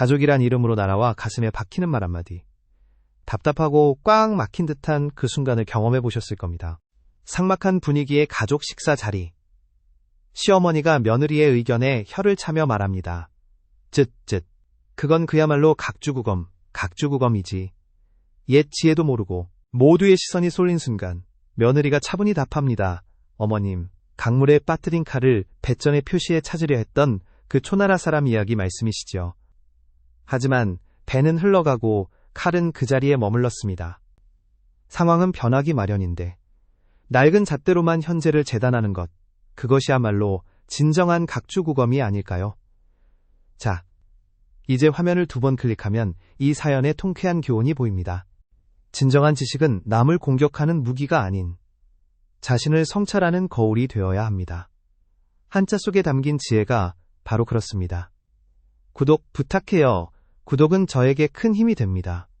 가족이란 이름으로 날아와 가슴에 박히는 말 한마디. 답답하고 꽉 막힌 듯한 그 순간을 경험해 보셨을 겁니다. 삭막한 분위기의 가족 식사 자리. 시어머니가 며느리의 의견에 혀를 차며 말합니다. 쯧쯧. 그건 그야말로 각주구검, 각주구검이지. 옛 지혜도 모르고 모두의 시선이 쏠린 순간 며느리가 차분히 답합니다. 어머님, 강물에 빠뜨린 칼을 배전의 표시에 찾으려 했던 그 초나라 사람 이야기 말씀이시죠. 하지만 배는 흘러가고 칼은 그 자리에 머물렀습니다. 상황은 변하기 마련인데 낡은 잣대로만 현재를 재단하는 것, 그것이야말로 진정한 각주구검이 아닐까요? 자, 이제 화면을 두 번 클릭하면 이 사연의 통쾌한 교훈이 보입니다. 진정한 지식은 남을 공격하는 무기가 아닌 자신을 성찰하는 거울이 되어야 합니다. 한자 속에 담긴 지혜가 바로 그렇습니다. 구독 부탁해요. 구독은 저에게 큰 힘이 됩니다.